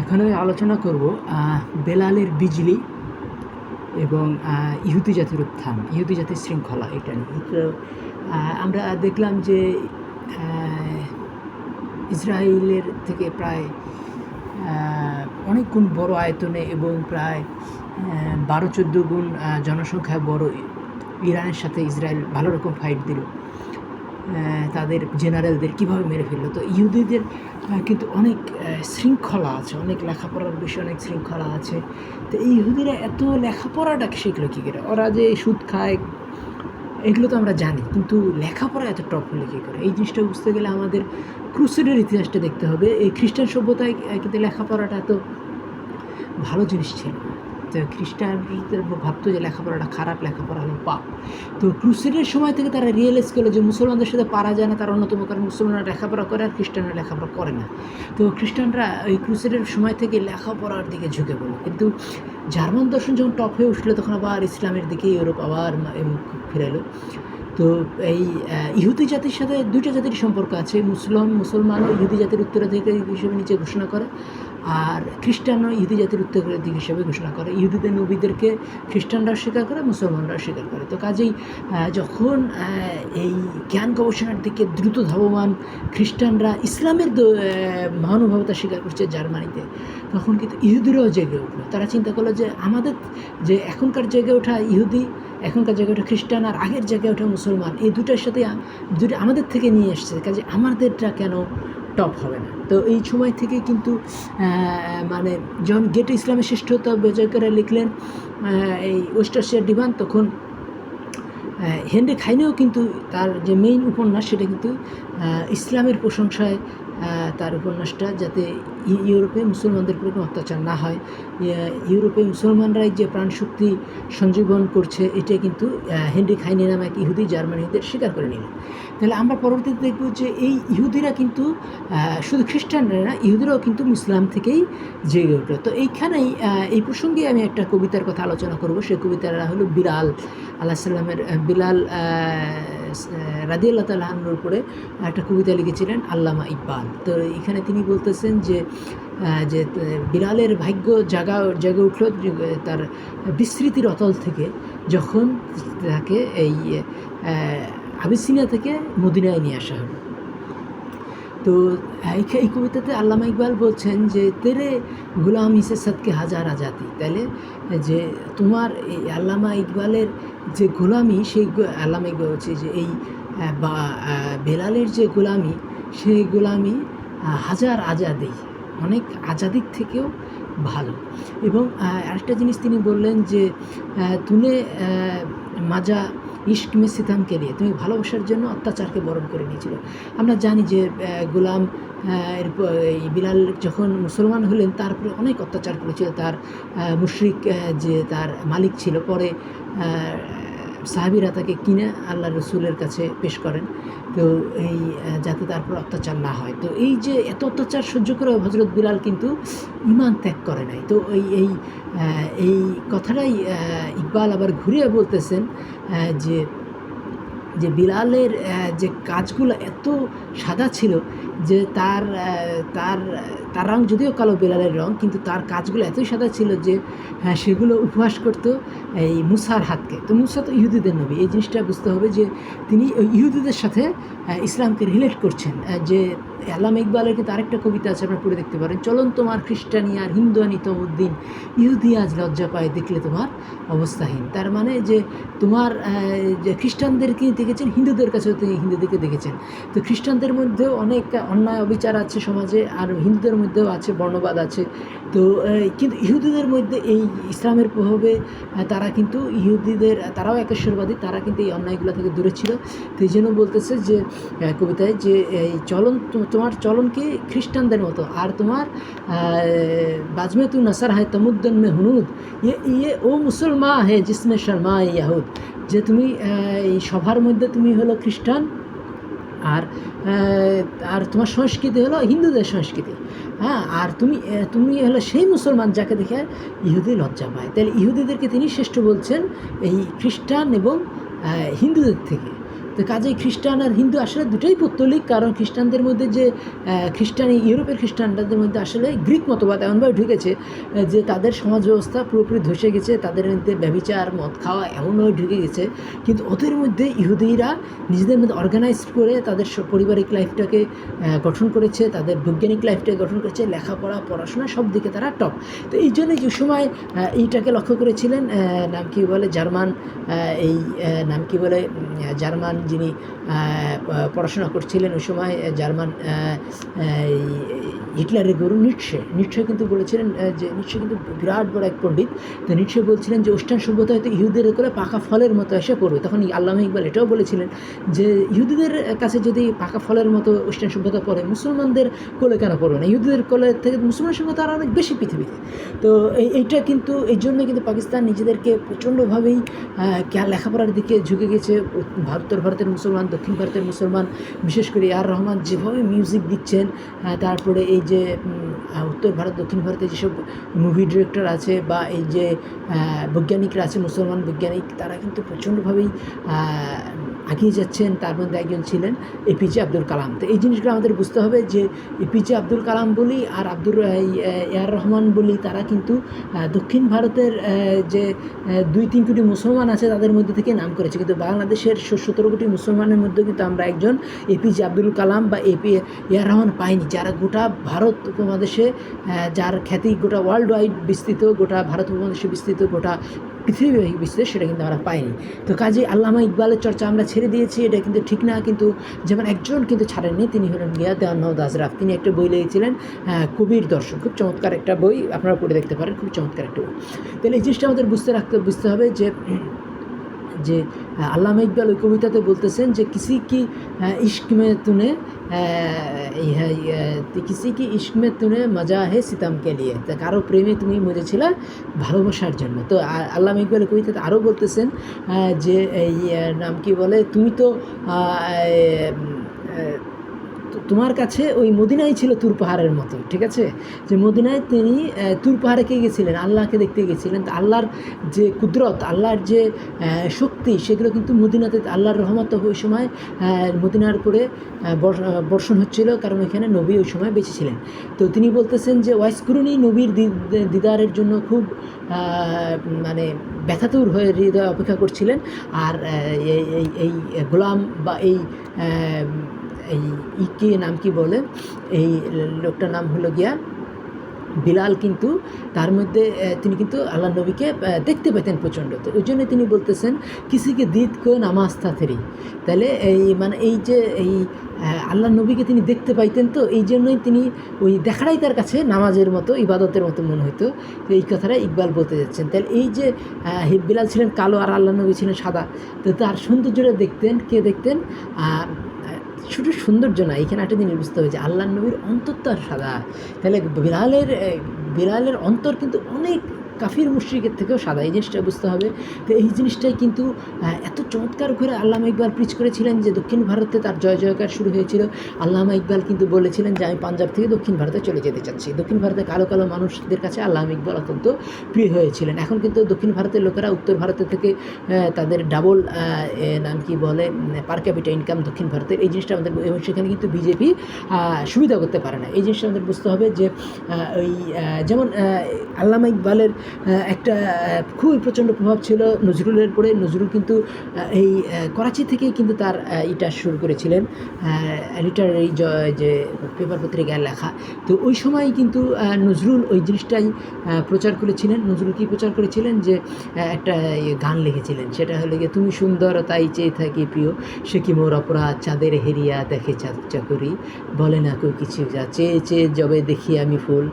এখানে আলোচনা করব বেলালের বিজলি এবং ইহুদি জাতির উত্থান ইহুদি জাতির শৃঙ্খলা এটা নিয়ে। তো আমরা দেখলাম যে ইসরায়েলের থেকে প্রায় অনেক গুণ বড় আয়তনে এবং প্রায় বারো চোদ্দ গুণ আহ, জনসংখ্যায় বড় ইরানের সাথে ইসরায়েল ভালো রকম ফাইট দিল। তাদের জেনারেলদের কীভাবে মেরে ফেলল? তো ইহুদিদের কিন্তু অনেক শৃঙ্খলা আছে, অনেক লেখাপড়ার বিষয়ে অনেক শৃঙ্খলা আছে। তো এই ইহুদিরা এত লেখাপড়াটাকে শিখলো কী করে? ওরা যে সুদ খায়, এগুলো তো আমরা জানি, কিন্তু লেখাপড়া এত টপ হলে কী করে? এই জিনিসটা বুঝতে গেলে আমাদের ক্রুসেডের ইতিহাসটা দেখতে হবে। এই খ্রিস্টান সভ্যতায় কিন্তু লেখাপড়াটা এত ভালো জিনিস ছিল না। তো খ্রিস্টানদের ভাবতো যে লেখাপড়াটা খারাপ, লেখাপড়া হলো পাপ। তো ক্রুসেডের সময় থেকে তারা রিয়েলাইজ করল যে মুসলমানদের সাথে পারা যায় না, তার অন্যতম কারণ মুসলমানরা লেখাপড়া করে আর খ্রিস্টানরা লেখাপড়া করে না। তো খ্রিস্টানরা ওই ক্রুসেডের সময় থেকে লেখাপড়ার দিকে ঝুঁকে পড়ল। কিন্তু জার্মান দর্শন যখন টপ হয়ে উঠল, তখন আবার ইসলামের দিকে ইউরোপ আবার ফিরালো তো এই ইহুদি জাতির সাথে দুইটা জাতির সম্পর্ক আছে। মুসলিম, মুসলমান ইহুদি জাতির উত্তরাধিকারী হিসেবে নিচে ঘোষণা করে। আর খ্রিস্টানও ইহুদি জাতির উত্তরাধিকারী হিসেবে ঘোষণা করে। ইহুদিদের নবীদেরকে খ্রিস্টানরা স্বীকার করে, মুসলমানরা স্বীকার করে। তো কাজেই যখন এই জ্ঞান গবেষণার দিকে দ্রুত ধাবমান খ্রিস্টানরা ইসলামের মহানুভবতা স্বীকার করছে জার্মানিতে, তখন কিন্তু ইহুদিরাও জেগে উঠল। তারা চিন্তা করল যে, আমাদের যে এখনকার জেগে ওঠা ইহুদি, এখনকার জায়গায় ওঠা খ্রিস্টান আর আগের জায়গায় ওঠা মুসলমান, এই দুটার সাথে দুটো আমাদের থেকে নিয়ে এসছে। কাজে আমাদেরটা কেন টপ হবে না। তো এই সময় থেকে কিন্তু মানে যখন গেট ইসলামের শ্রেষ্ঠতা বিজয় করে লিখলেন এই ওয়েস্টার্সিয়ার ডিভান, তখন হেনরি খাইনেও কিন্তু তার যে মেইন উপন্যাস সেটা কিন্তু ইসলামের প্রশংসায় তার উপন্যাসটা যাতে ইউরোপে মুসলমানদের উপর কোনো অত্যাচার না হয়। ইউরোপে মুসলমানরাই যে প্রাণশক্তি সঞ্জীবন করছে, এটা কিন্তু হেনরি খাইনি নামে এক ইহুদি জার্মানিদের স্বীকার করে নিল। তাহলে আমরা পরবর্তীতে দেখব যে এই ইহুদিরা কিন্তু শুধু খ্রিস্টানরা না, ইহুদিরাও কিন্তু ইসলাম থেকেই জেগে উঠল। তো এইখানেই এই প্রসঙ্গে আমি একটা কবিতার কথা আলোচনা করব। সেই কবিতাটা হলো বিলাল আল্লাহ সাল্লামের বিলাল রাদি আল্লাহ তাল্লাহর উপরে একটা কবিতা লিখেছিলেন আল্লামা ইকবাল। তো এখানে তিনি বলতেছেন যে যে বিড়ালের ভাগ্য জাগা জেগে উঠল তার বিস্মৃতির অতল থেকে যখন তাকে এই আহ, আবিসিনিয়া থেকে মদিনায় নিয়ে আসা হলো। তো এই কবিতাতে আল্লামা ইকবাল বলছেন যে তেরে গুলাম হিসে সদকে হাজার আজাতি তাহলে যে তোমার এই আল্লামা ইকবালের যে গোলামি, সেই আল্লামা বলছে যে এই বা বেলালের যে গোলামি, সেই গোলামি হাজার আজাদি, অনেক আজাদির থেকেও ভালো। এবং আরেকটা জিনিস তিনি বললেন যে তুনে মাজা ইস্ক মে সিতামকে নিয়ে তুমি ভালোবাসার জন্য অত্যাচারকে বরণ করে নিয়েছিল। আমরা জানি যে গোলাম এই বিলাল যখন মুসলমান হলেন তারপরে অনেক অত্যাচার করেছিল। তার মুশরিক যে তার মালিক ছিল, পরে সাহাবিরা তাকে কিনে আল্লাহ রসুলের কাছে পেশ করেন। তো এই যাতে তারপর অত্যাচার না হয়। তো এই যে এত অত্যাচার সহ্য করে হজরত বিলাল কিন্তু ইমান ত্যাগ করে নাই। তো এই এই এই কথাটাই ইকবাল আবার ঘুরিয়ে বলতেছেন যে যে বিলালের যে কাজগুলো এত সাদা ছিল যে তার তার তার রং যদিও কালো বেলালের রঙ কিন্তু তার কাজগুলো এতই সাদা ছিল যে হ্যাঁ, সেগুলো উপহাস করতো এই মুসার হাতকে। তো মুসা তো ইহুদিদের নবী। এই জিনিসটা বুঝতে হবে যে তিনি ইহুদিদের সাথে ইসলামকে রিলেট করছেন যে আল্লামা ইকবালের কিন্তু আরেকটা কবিতা আছে, আপনারা পড়ে দেখতে পারেন। চলন তোমার খ্রিস্টানি আর হিন্দুয়ানি তমুদ্দিন, ইহুদি আজ লজ্জা পায় দেখলে তোমার অবস্থাহীন। তার মানে যে তোমার যে খ্রিস্টানদেরকে দেখেছেন? হিন্দুদের কাছেও তিনি হিন্দুদেরকে দেখেছেন। তো খ্রিস্টানদের মধ্যেও অনেক অন্যায় অবিচার আছে সমাজে, আর হিন্দুদের মধ্যেও আছে বর্ণবাদ আছে। তো কিন্তু ইহুদিদের মধ্যে এই ইসলামের প্রভাবে তারা কিন্তু ইহুদিদের, তারাও একেশ্বরবাদী, তারা কিন্তু এই অন্যায়গুলো থেকে দূরে ছিল। তো এই জন্য বলতেছে যে কবিতায় যে, এই চলন তোমার চলন কি খ্রিস্টানদের মতো। আর তোমার বাজমে তু নসার হয় তমুদ্দন মে হুনুদ। ইয়ে ইয়ে ও মুসলমান হে জিসমে শর্মা ইয়াহুদ। যে তুমি এই সভার মধ্যে তুমি হলো খ্রিস্টান, আর আর তোমার সংস্কৃতি হলো হিন্দুদের সংস্কৃতি। হ্যাঁ আর তুমি তুমি হলো সেই মুসলমান যাকে দেখে ইহুদি লজ্জা পায়। তাহলে ইহুদিদেরকে তিনি শ্রেষ্ঠ বলছেন এই খ্রিস্টান এবং হিন্দুদের থেকে। তো কাজেই খ্রিস্টান আর হিন্দু আসলে দুটোই পৌত্তলিক, কারণ খ্রিস্টানদের মধ্যে যে খ্রিস্টান, ইউরোপের খ্রিস্টানদের মধ্যে আসলে গ্রিক মতবাদ এমনভাবে ঢুকেছে যে তাদের সমাজ ব্যবস্থা পুরোপুরি ধসে গেছে, তাদের মধ্যে ব্যবিচার মদ খাওয়া এমনভাবে ঢুকে গেছে। কিন্তু ওদের মধ্যে ইহুদিরা নিজেদের মধ্যে অর্গানাইজ করে তাদের পারিবারিক লাইফটাকে গঠন করেছে, তাদের বৈজ্ঞানিক লাইফটাকে গঠন করেছে, লেখাপড়া, পড়াশোনা সব দিকে তারা টপ তো এই জন্য যে সময় এইটাকে লক্ষ্য করেছিলেন নাম কি বলে জার্মান এই নাম কি বলে জার্মান যিনি পড়াশোনা করছিলেন ওই সময় জার্মান হিটলারের গুরু নিটসে। নিটসে কিন্তু বলেছিলেন যে নিটসে কিন্তু বিরাট বড় এক পণ্ডিত। তো নিটসে বলছিলেন যে ওয়েস্টার্ন সভ্যতা হয়তো ইহুদের করে পাকা ফলের মতো এসে পড়বে। তখন আল্লামা ইকবাল এটাও বলেছিলেন যে ইহুদিদের কাছে যদি পাকা ফলের মতো ওয়েস্টার্ন সভ্যতা পড়ে, মুসলমানদের কোলে কেন পড়বে না? ইহুদিদের কোলে থেকে মুসলমান সভ্যতা আরও অনেক বেশি পৃথিবীতে। তো এই, এইটা কিন্তু, এই জন্য কিন্তু পাকিস্তান নিজেদেরকে প্রচণ্ডভাবেই লেখাপড়ার দিকে ঝুঁকে গেছে উ- ভারত উত্তর ভারতের মুসলমান, দক্ষিণ ভারতের মুসলমান, বিশেষ করে আর রহমান যেভাবে মিউজিক দিচ্ছেন তারপরে এই যে উত্তর ভারত, দক্ষিণ ভারতে যেসব মুভি ডিরেক্টর আছে বা এই যে বৈজ্ঞানিকরা আছে, মুসলমান বৈজ্ঞানিক, তারা কিন্তু প্রচণ্ডভাবেই আহ, এগিয়ে যাচ্ছেন তার মধ্যে একজন ছিলেন এপিজে আব্দুল কালাম। তো এই জিনিসগুলো আমাদের বুঝতে হবে যে এপিজে আব্দুল কালাম বলি আর আব্দুর এই, আহ, রহমান বলি তারা কিন্তু দক্ষিণ ভারতের যে দুই তিন কোটি মুসলমান আছে তাদের মধ্যে থেকে নাম করেছে। কিন্তু বাংলাদেশের সতেরো কোটি মুসলমানের মধ্যে কিন্তু আমরা একজন এপিজে আব্দুল কালাম বা এপি এআর রহমান পাইনি। যারা গোটা ভারত উপমহাদেশে যার খ্যাতি গোটা ওয়ার্ল্ড ওয়াইড বিস্তৃত গোটা ভারত উপমহাদেশে বিস্তৃত গোটা পৃথিবীব্যাপী বিশ্বে সেটা কিন্তু আমরা পাইনি। তো কাজে আল্লামা ইকবালের চর্চা আমরা ছেড়ে দিয়েছি, এটা কিন্তু ঠিক না। কিন্তু যেমন একজন কিন্তু ছাড়েননি তিনি হলেন গিয়া দেওয়ানহদ আজরাফ তিনি একটা বই লিখেছিলেন কবির দর্শন খুব চমৎকার একটা বই, আপনারা পড়ে দেখতে পারেন, খুব চমৎকার একটা বই। তাহলে এই জিনিসটা আমাদের বুঝতে রাখতে, বুঝতে হবে যে যে আল্লাহ ইকবাল ওই কবিতাতে বলতেছেন যে, কিসি কি ইস্কমে তুনে হ্যাঁ, কিসি কি ইস্কমে তুনে মজা হে সীতামকে নিয়ে লিয়ে। তা কারও প্রেমে তুমি মজেছিলে ভালোবাসার জন্য। তো আল্লাহ ইকবাল কবিতাতে আরও বলতেছেন যে, এই নাম কি বলে? তুমি তো তো তোমার কাছে ওই মদিনাই ছিল তুর পাহাড়ের মতো, ঠিক আছে? যে মদিনায় তিনি তুর পাহাড়ে কে গেছিলেন? আল্লাহকে দেখতে গেছিলেন। তো আল্লাহর যে কুদরত, আল্লাহর যে শক্তি, সেগুলো কিন্তু মদিনাতে আল্লাহর রহমত ওই সময় মদিনার করে বর্ষণ হচ্ছিল, কারণ ওইখানে নবী ওই সময় বেঁচে ছিলেন। তো তিনি বলতেছেন যে, ওয়াইসকুরুনি নবীর দিদারের জন্য খুব মানে ব্যথাতুর হয়ে হৃদয় অপেক্ষা করছিলেন। আর এই গোলাম বা এই এই ই কি নাম কি বলে? এই লোকটার নাম হলো গিয়া বিলাল কিন্তু তার মধ্যে তিনি কিন্তু আল্লাহ নবীকে দেখতে পেতেন প্রচণ্ড। তো ওই জন্য তিনি বলতেছেন কিসিকে দিত কো নামাজ থাথেরি তাহলে এই মানে এই যে এই আল্লাহ নবীকে তিনি দেখতে পাইতেন তো, এই জন্যই তিনি ওই দেখাটাই তার কাছে নামাজের মতো, ইবাদতের মতো মনে হতো তো এই কথাটা ইকবাল বলতে যাচ্ছেন। তাহলে এই যে বিলাল ছিলেন কালো আর আল্লাহ নবী ছিলেন সাদা, তো তার সৌন্দর্যটা দেখতেন, কে দেখতেন? শুধু সৌন্দর্য না। এখানে একটা জিনিস বুঝতে হবে যে আল্লাহ নবীর অন্তর তো সাদা। তাহলে বিড়ালের বিড়ালের অন্তর কিন্তু অনেক কাফির মুশ্রিকের থেকেও সাদা। এই জিনিসটা বুঝতে হবে। তো এই জিনিসটাই কিন্তু এত চমৎকার করে আল্লামা ইকবাল প্রিচ করেছিলেন যে দক্ষিণ ভারতে তার জয় জয়কার শুরু হয়েছিল। আল্লামা ইকবাল কিন্তু বলেছিলেন যে, আমি পাঞ্জাব থেকে দক্ষিণ ভারতে চলে যেতে চাচ্ছি। দক্ষিণ ভারতে কালো কালো মানুষদের কাছে আল্লামা ইকবাল অত্যন্ত প্রিয় হয়েছিলেন। এখন কিন্তু দক্ষিণ ভারতের লোকেরা উত্তর ভারতের থেকে তাদের ডাবল নাম কি বলে পার ক্যাপিটা ইনকাম দক্ষিণ ভারতের। এই জিনিসটা আমাদের, এবং সেখানে কিন্তু বিজেপি সুবিধা করতে পারে না। এই জিনিসটা আমাদের বুঝতে হবে যে ওই যেমন আল্লামা ইকবালের একটা খুবই প্রচণ্ড প্রভাব ছিল নজরুলের পরে নজরুল কিন্তু এই করাচি থেকেই কিন্তু তার ইটা শুরু করেছিলেন। লিটারারি যে পেপার পত্রিকায় লেখা। তো ওই সময় কিন্তু নজরুল ওই জিনিসটাই প্রচার করেছিলেন। নজরুল কি প্রচার করেছিলেন? যে একটা গান লিখেছিলেন। সেটা হলো গিয়ে, তুমি সুন্দর তাই চেয়ে থাকি প্রিয়। সে কি মোর অপরাধ? চাঁদের হেরিয়া দেখে চাঁদ চাকরি। বলে না কেউ কিছু যা। চেয়ে চেয়ে জবে দেখি আমি ফুল।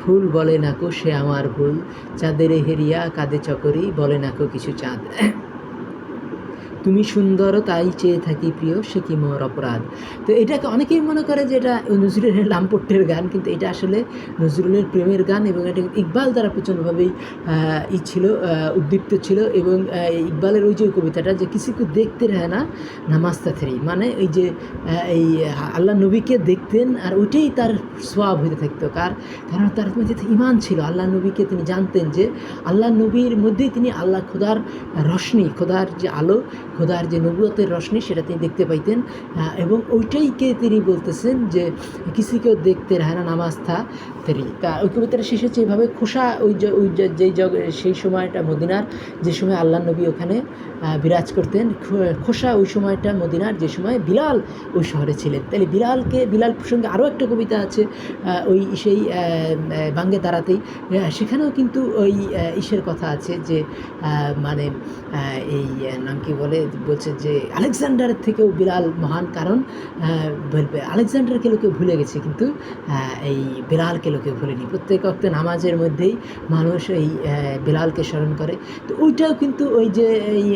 ফুল বলে না কো সে আমার ভুল। চাঁদের হেরিয়া কাঁদে চকরি বলে নাকো কিছু চাঁদ। তুমি সুন্দর তাই চেয়ে থাকি প্রিয়, সে কি মোর অপরাধ? তো এটাকে অনেকেই মনে করে যে এটা নজরুলের লাম্পট্যের গান, কিন্তু এটা আসলে নজরুলের প্রেমের গান এবং এটা ইকবাল দ্বারা প্রচণ্ডভাবেই ই ছিল উদ্দীপ্ত ছিল এবং ইকবালের ওই যে কবিতাটা যে কিসিকে দেখতে রহে না নামাজ তাথেরি মানে এই যে এই আল্লাহ নবীকে দেখতেন আর ওইটাই তার সোয়াব হইতে থাকতো। কার? কারণ তার মধ্যে ইমান ছিল। আল্লাহ নবীকে তিনি জানতেন যে আল্লাহ নবীর মধ্যেই তিনি আল্লাহ খোদার রশ্মি খোদার যে আলো খোদার যে নবুয়তের রশ্মি সেটা তিনি দেখতে পাইতেন। এবং ওইটাইকে তিনি বলতেছেন যে কিসি কেউ দেখতে রাহানা নামাজ থা তেরি। তা ওই কবিতাটা শেষ হচ্ছে এইভাবে খোসা ওই ওই যেই জগ, সেই সময়টা মদিনার যে সময় আল্লাহ নবী ওখানে বিরাজ করতেন খোসা ওই সময়টা মদিনার যে সময় বিলাল ওই শহরে ছিলেন। তাহলে বিলালকে, বিলাল প্রসঙ্গে আরও একটা কবিতা আছে ওই সেই বাঙ্গে দাঁড়াতেই। সেখানেও কিন্তু ওই ইসের কথা আছে যে মানে এই নাম কি বলে? বলছে যে আলেকজান্ডারের থেকেও বিলাল মহান কারণ বলবে আলেকজান্ডারকে লোকে ভুলে গেছে কিন্তু এই বিলালকে লোকে ভুলেনি। প্রত্যেক অক্ত নামাজের মধ্যেই মানুষ এই আহ, বিলালকে স্মরণ করে। তো ওইটাও কিন্তু ওই যে এই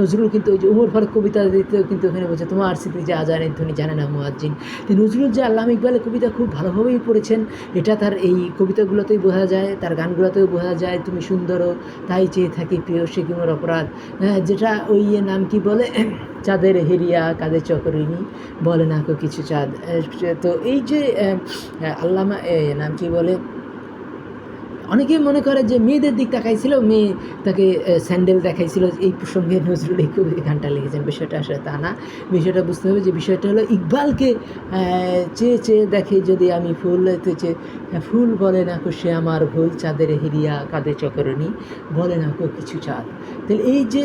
নজরুল কিন্তু ওই যে উমর ফারুক কবিতা দিতেও কিন্তু ওখানে বলছে তোমার স্মৃতি যে আজানের ধ্বনি জানে না মুয়াজ্জিন। তো নজরুল যে আল্লাহ ইকবালের কবিতা খুব ভালোভাবেই পড়েছেন এটা তার এই কবিতাগুলোতেই বোঝা যায় তার গানগুলোতেও বোঝা যায় তুমি সুন্দরও তাই চেয়ে থাকি প্রিয় সে অপরাধ? যেটা ওই নাম কি বলে, চাঁদের হেরিয়া, কাদের চকরিনী বলে না কো কিছু চাঁদ। তো এই যে আল্লামা নাম কি বলে? অনেকেই মনে করে যে মেয়েদের দিক তাকাইছিল, মেয়ে তাকে স্যান্ডেল দেখাইছিল এই প্রসঙ্গে নজরুল এই কবি গানটা লিখেছেন। বিষয়টা আসলে তা না। বিষয়টা বুঝতে হবে যে বিষয়টা হলো ইকবালকে চেয়ে চেয়ে দেখে যদি আমি ফুল এতেছে ফুল বলে না কো সে আমার ভুল চাঁদের হিরিয়া কাঁদে চকরণী, বলে না কো কিছু চাঁদ। তাহলে এই যে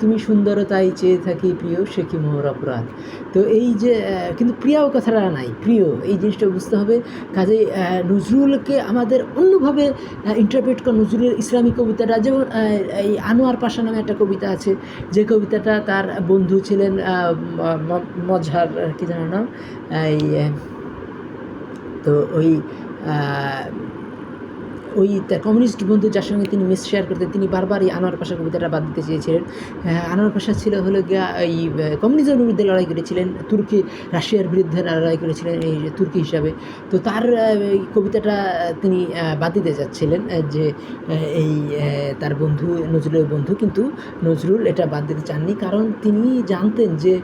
তুমি সুন্দরতাই চেয়ে থাকি প্রিয়, সে কি মোহর অপরাধ? তো এই যে কিন্তু প্রিয়াও কথাটা নাই, প্রিয়। এই জিনিসটা বুঝতে হবে। কাজে নজরুলকে আমাদের অন্যভাবে ইন্টারপ্রেট করেন নজরুলের ইসলামী কবিতাটা। যেমন এই আনোয়ার পাশা নামে একটা কবিতা আছে, যে কবিতাটা তার বন্ধু ছিলেন মজহার, কি জানো নাম, এই, তো ওই ওই তার কমিউনিস্ট বন্ধু যার সঙ্গে তিনি মিস শেয়ার করতেন তিনি বারবার এই আনোয়ার পাশা কবিতাটা বাদ দিতে চেয়েছিলেন। আহ, আনোয়ার পাশা ছিল হলো গিয়া এই কমিউনিজমের বিরুদ্ধে লড়াই করেছিলেন তুর্কি রাশিয়ার বিরুদ্ধে লড়াই করেছিলেন এই তুর্কি হিসাবে। তো তার এই কবিতাটা তিনি বাদ দিতে যাচ্ছিলেন যে এই তার বন্ধু নজরুলের বন্ধু কিন্তু নজরুল এটা বাদ দিতে চাননি। কারণ তিনি জানতেন যে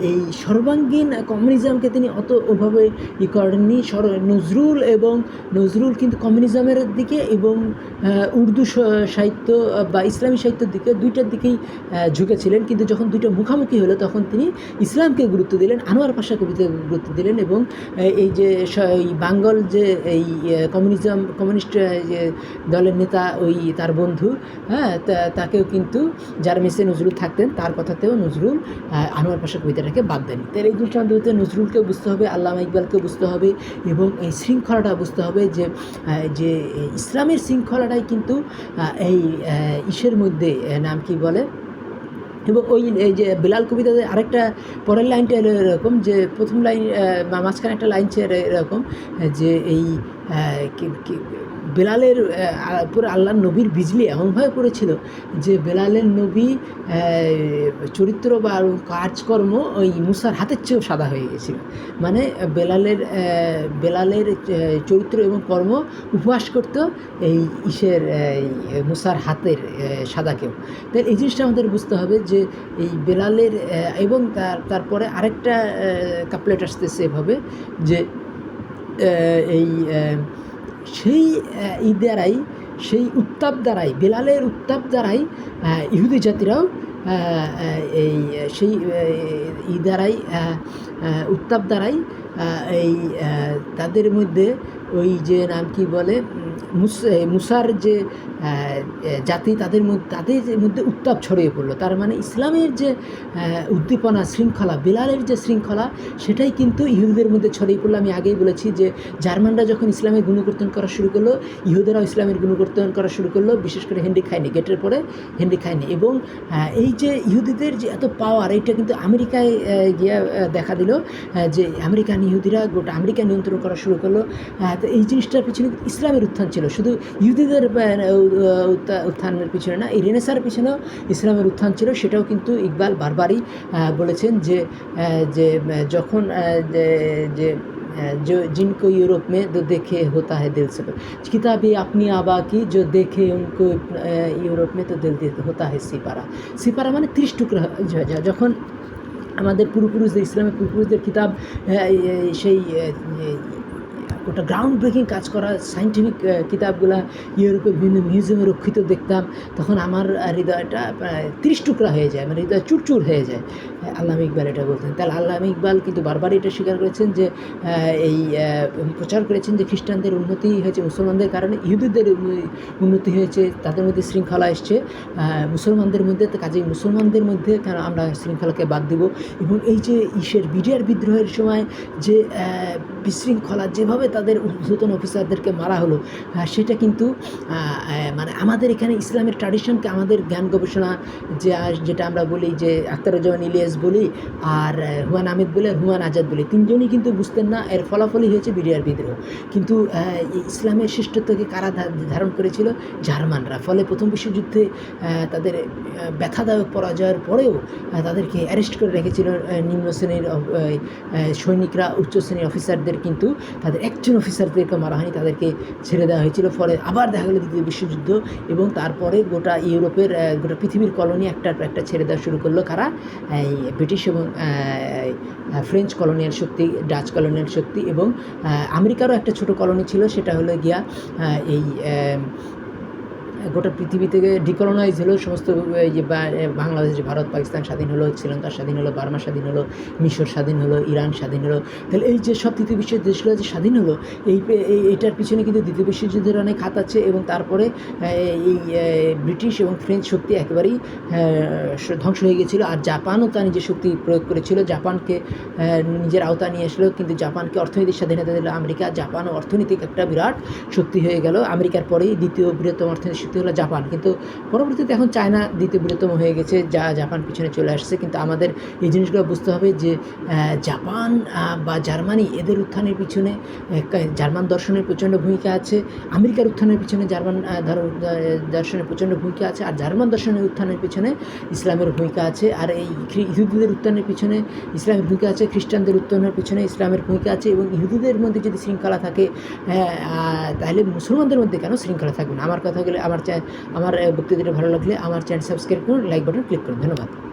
এই সর্বাঙ্গীন কমিউনিজমকে তিনি অত ওভাবে ই করেননি। সর- নজরুল এবং নজরুল কিন্তু কমিউনিজমের দিকে এবং উর্দু সাহিত্য বা ইসলামী সাহিত্যের দিকে দুইটার দিকেই ঝুঁকেছিলেন। কিন্তু যখন দুইটা মুখামুখি হলো, তখন তিনি ইসলামকে গুরুত্ব দিলেন, আনোয়ার পাশা কবিতাকে গুরুত্ব দিলেন এবং এই যে বাঙ্গল যে এই কমিউনিজম, কমিউনিস্ট যে দলের নেতা ওই তার বন্ধু হ্যাঁ তাকেও কিন্তু যার মেসে নজরুল থাকতেন, তার কথাতেও নজরুল আনোয়ার পাশা কবিতাটাকে বাদ দেন। তাহলে এই দুটো আন্দোলনতে নজরুলকেও বুঝতে হবে, আল্লামা ইকবালকেও বুঝতে হবে এবং এই শৃঙ্খলাটা বুঝতে হবে যে যে ইসলামের শৃঙ্খলাটাই কিন্তু এই ইসের মধ্যে নাম কি বলে? এবং ওই, এই যে বিলাল কবিতাতে আরেকটা পরের লাইনটা এলো এরকম যে প্রথম লাইন মাঝখানে একটা লাইন ছিল এরকম, যে এই বেলালের পুরো আল্লাহর নবীর বিজলি এমনভাবে পড়েছিল যে বেলালের নবী চরিত্র বা কাজকর্ম ওই মুসার হাতের চেয়েও সাদা হয়ে গেছিল। মানে বেলালের বেলালের চরিত্র এবং কর্ম উপহাস করতো এই ইসের মুসার হাতের সাদাকেও। তাই এই জিনিসটা আমাদের বুঝতে হবে যে এই বেলালের এবং তার, তারপরে আরেকটা কাপলেট আসতেছে এভাবে যে এই সেই ই দ্বারাই, সেই উত্তাপ দ্বারাই, বেলালের উত্তাপ দ্বারাই ইহুদি জাতিরাও এই, সেই ই দ্বারাই উত্তাপ দ্বারাই এই তাদের মধ্যে ওই যে নাম কি বলে মুসার যে জাতি তাদের মধ্যে তাদের মধ্যে উত্তাপ ছড়িয়ে পড়ল, তার মানে ইসলামের যে উদ্দীপনা শৃঙ্খলা, বিলালের যে শৃঙ্খলা, সেটাই কিন্তু ইহুদিদের মধ্যে ছড়িয়ে পড়ল। আমি আগেই বলেছি যে, জার্মানরা যখন ইসলামের গুণকর্তন করা শুরু করল, ইহুদেরাও ইসলামের গুণকর্তন করা শুরু করল, বিশেষ করে হেনরি খায়নি গেটের পরে হেনরি খায়নি এবং এই যে ইহুদিদের যে এত পাওয়ার এইটা কিন্তু আমেরিকায় গিয়ে দেখা দিল যে আমেরিকান ইহুদিরা গোটা আমেরিকা নিয়ন্ত্রণ করা শুরু করল। তো এই জিনিসটার পিছনে ইসলামের উত্থান ছিল। শুধু ইহুদিদের উত্থানের পিছনে না এই রেনেসার পিছনেও ইসলামের উত্থান ছিল সেটাও কিন্তু ইকবাল বারবারই আহ, বলেছেন যে আহ, যে আহ, যখন আহ, যে- যে अ, जो जिनको यूरोप में तो देखे होता है दिल से किताबी अपनी आबा की जो देखे उनको अ, यूरोप में तो दिल दे- होता है সিপারা সিপারা মানে ত্রিশ টুকরা য- য- যখন আমাদের পূর্বপুরুষদের ইসলামের পূর্বপুরুষদের কিতাব আহ, এই- এই- সেই গোটা গ্রাউন্ড ব্রেকিং কাজ করা সাইন্টিফিক কিতাবগুলো ইউরোপে বিভিন্ন মিউজিয়ামে রক্ষিত দেখতাম, তখন আমার হৃদয়টা তিরিশ টুকরা হয়ে যায় মানে হৃদয় চুরচুর হয়ে যায়। আল্লাহ ইকবাল এটা বলতেন। তাহলে আল্লাহ ইকবাল কিন্তু বারবার এটা স্বীকার করেছেন যে এই প্রচার করেছেন যে খ্রিস্টানদের উন্নতি হয়েছে মুসলমানদের কারণে, ইহুদিদের উন্ন- উন্নতি হয়েছে, তাদের মধ্যে শৃঙ্খলা এসছে। মুসলমানদের মধ্যে, তো কাজেই মুসলমানদের মধ্যে কেন আমরা শৃঙ্খলাকে বাদ দিব? এবং এই যে ইসের বিডিআর বিদ্রোহের সময় যে বিশৃঙ্খলা যেভাবে তাদের ঊর্ধ্বতন অফিসারদেরকে মারা হলো সেটা কিন্তু মানে আমাদের এখানে ইসলামের ট্র্যাডিশনকে আমাদের জ্ঞান গবেষণা যে যেটা আমরা বলি যে আখতারুজ্জামান ইলিয়াস বলি আর হুয়ান আহমেদ বলে আর হুমায়ুন আজাদ বলি। তিনজনই কিন্তু বুঝতেন না এর ফলাফলই হয়েছে বিডিআর বিদ্রোহ। কিন্তু ইসলামের শ্রেষ্ঠত্বকে কারা ধারণ করেছিল? জার্মানরা। ফলে প্রথম বিশ্বযুদ্ধে তাদের ব্যথাদায়ক পরাজয়ের পরেও তাদেরকে অ্যারেস্ট করে রেখেছিল নিম্ন শ্রেণির সৈনিকরা, উচ্চ শ্রেণির অফিসারদের কিন্তু। তাদের একজন অফিসারদেরকে মারা হয়নি, তাদেরকে ছেড়ে দেওয়া হয়েছিল। ফলে আবার দেখা গেল দ্বিতীয় বিশ্বযুদ্ধ এবং তারপরে গোটা ইউরোপের গোটা পৃথিবীর কলোনি একটার একটা ছেড়ে দেওয়া শুরু করল কারা? এই ব্রিটিশ এবং ফ্রেঞ্চ কলোনিয়াল শক্তি ডাচ কলোনিয়াল শক্তি এবং আমেরিকারও একটা ছোট কলোনি ছিল, সেটা হলো গিয়া এই গোটা পৃথিবী থেকে ডিকলোনাইজ হলো, সমস্ত, এই যে বাংলাদেশ, ভারত, পাকিস্তান স্বাধীন হলো, শ্রীলঙ্কা স্বাধীন হলো, বার্মা স্বাধীন হলো, মিশর স্বাধীন হলো, ইরান স্বাধীন হলো। তাহলে এই যে সব তৃতীয় বিশ্বের দেশগুলো যে স্বাধীন হলো, এই এইটার পিছনে কিন্তু দ্বিতীয় বিশ্বযুদ্ধের অনেক হাত আছে এবং তারপরে এই ব্রিটিশ এবং ফ্রেঞ্চ শক্তি একেবারেই ধ্বংস হয়ে গেছিল আর জাপানও তার নিজের শক্তি প্রয়োগ করেছিল। জাপানকে নিজের আওতা নিয়ে আসলো কিন্তু জাপানকে অর্থনৈতিক স্বাধীনতা দিল আমেরিকা। জাপানও অর্থনৈতিক একটা বিরাট শক্তি হয়ে গেল। আমেরিকার পরেই দ্বিতীয় বৃহত্তম অর্থনৈতিক শক্তি হলো জাপান। কিন্তু পরবর্তীতে এখন চায়না দ্বিতীয় বৃহত্তম হয়ে গেছে, যা জাপান পিছনে চলে আসছে। কিন্তু আমাদের এই জিনিসগুলো বুঝতে হবে যে জাপান বা জার্মানি এদের উত্থানের পিছনে জার্মান দর্শনের প্রচণ্ড ভূমিকা আছে। আমেরিকার উত্থানের পিছনে জার্মান দর্শনের প্রচণ্ড ভূমিকা আছে। আর জার্মান দর্শনের উত্থানের পিছনে ইসলামের ভূমিকা আছে। আর এই ইহুদিদের উত্থানের পিছনে ইসলামের ভূমিকা আছে। খ্রিস্টানদের উত্থানের পিছনে ইসলামের ভূমিকা আছে। এবং ইহুদিদের মধ্যে যদি শৃঙ্খলা থাকে তাহলে মুসলমানদের মধ্যে কেন শৃঙ্খলা থাকবে না? আমার কথা গেলে, আমার আমার বক্তৃতাটা ভালো লাগলে আমার চ্যানেল সাবস্ক্রাইব করুন লাইক বাটন ক্লিক করুন। ধন্যবাদ।